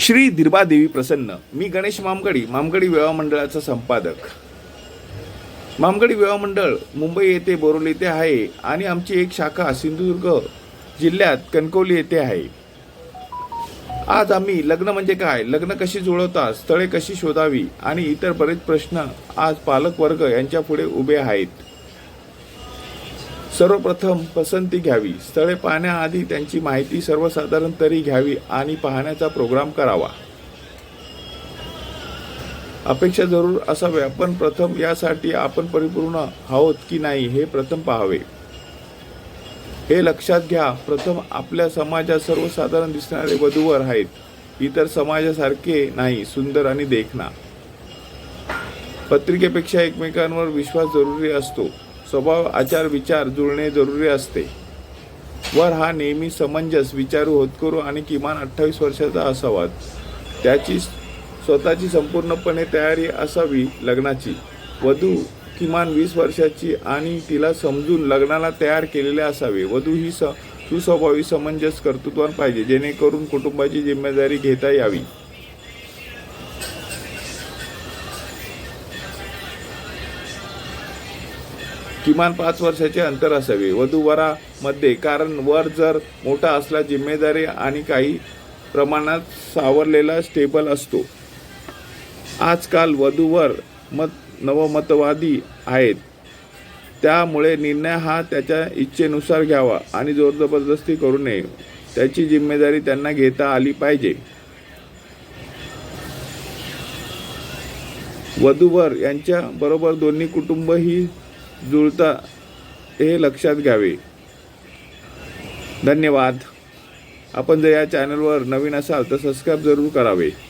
श्री दीर्बादेवी प्रसन्न. मी गणेश मामगडी मामगडी विवाह मंडळाचा संपादक. मामगडी विवाह मंडळ मुंबई येथे बोरोली येथे आहे आणि आमची एक शाखा सिंधुदुर्ग जिल्ह्यात कणकवली येथे आहे. आज आम्ही लग्न म्हणजे काय? लग्न कशी जुळवतात स्थळे कशी शोधावी? आणि इतर बरेच प्रश्न आज पालक वर्ग यांच्या पुढे उभे आहेत. सर्वप्रथम पसंती घ्यावी. स्थळे पाहण्याआधी त्यांची माहिती सर्वसाधारण तरी घ्यावी आणि पाहण्याचा प्रोग्राम करावा. अपेक्षा जरूर असाव्या पण प्रथम यासाठी आपण परिपूर्ण आहोत की नाही हे प्रथम पाहावे. हे लक्षात घ्या प्रथम आपल्या समाजात सर्वसाधारण दिसणारे वधूवर आहेत. इतर समाजासारखे नाही सुंदर आणि देखणा. पत्रिकेपेक्षा एकमेकांवर विश्वास जरुरी असतो. स्वभाव आचार विचार जुळणे जरुरी असते. वर हा नेहमी समंजस विचारू होतकरू आणि किमान अठ्ठावीस वर्षाचा असावा त्याची स्वतःची संपूर्णपणे तयारी असावी लग्नाची. वधू किमान वीस वर्षाची आणि तिला समजून लग्नाला तयार केलेले असावे. वधू ही स सुस्वभावी समंजस कर्तृत्वान पाहिजे जेणेकरून कुटुंबाची जिम्मेदारी घेता यावी. किमान पाच वर्षाचे अंतर असावे. वधूवरामध्ये कारण वर जर मोठा असला जिम्मेदारी आणि काही प्रमाणात सावरलेला स्टेबल असतो. आजकाल वधूवर मत नवमतवादी आहेत. त्यामुळे निर्णय हा त्याच्या इच्छेनुसार घ्यावा आणि जोरजबरदस्ती करू नये. त्याची जिम्मेदारी त्यांना घेता आली पाहिजे. वधूवर यांच्या बरोबर दोन्ही कुटुंबही जुळता हे लक्षात घ्यावे. धन्यवाद. आपण जर या चॅनलवर नवीन असाल तर सबस्क्राईब जरूर करावे.